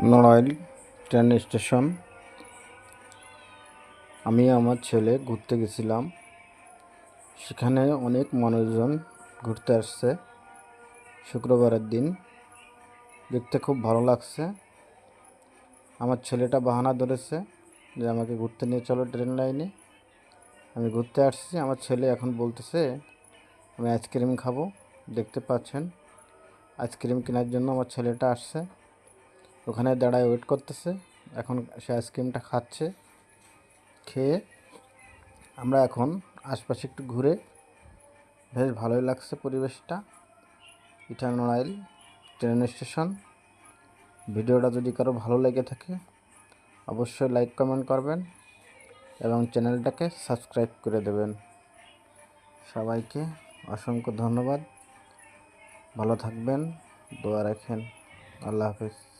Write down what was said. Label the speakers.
Speaker 1: Narail train station. আমি আমার ছেলে ঘুরতে গেছিলাম। সেখানে অনেক মানুষজন ঘুরতে আসছে। শুক্রবারের দিন। দেখতে খুব ভালো লাগছে। আমার ছেলেটা বাহানা ধরেছে যে, আমাকে ঘুরতে নিয়ে চলো ট্রেন লাইনে। আমি ঘুরতে আসছি। আমার ছেলে এখন বলতেছে, আমি আইসক্রিম খাব। দেখতে পাচ্ছেন, আইসক্রিম কেনার জন্য আমার ছেলেটা আসছে। ওখানে দাঁড়ায় ওয়েট করতেছে। এখন সে আইসক্রিমটা খাচ্ছে। খেয়ে আমরা এখন আশপাশে একটু ঘুরে বেশ ভালোই লাগছে পরিবেশটা। এটা নড়াইল ট্রেন স্টেশন ভিডিওটা যদি কারও ভালো লেগে থাকে, অবশ্যই লাইক কমেন্ট করবেন এবং চ্যানেলটাকে সাবস্ক্রাইব করে দেবেন। সবাইকে অসংখ্য ধন্যবাদ। ভালো থাকবেন, দোয়া রাখেন। আল্লাহ হাফিজ।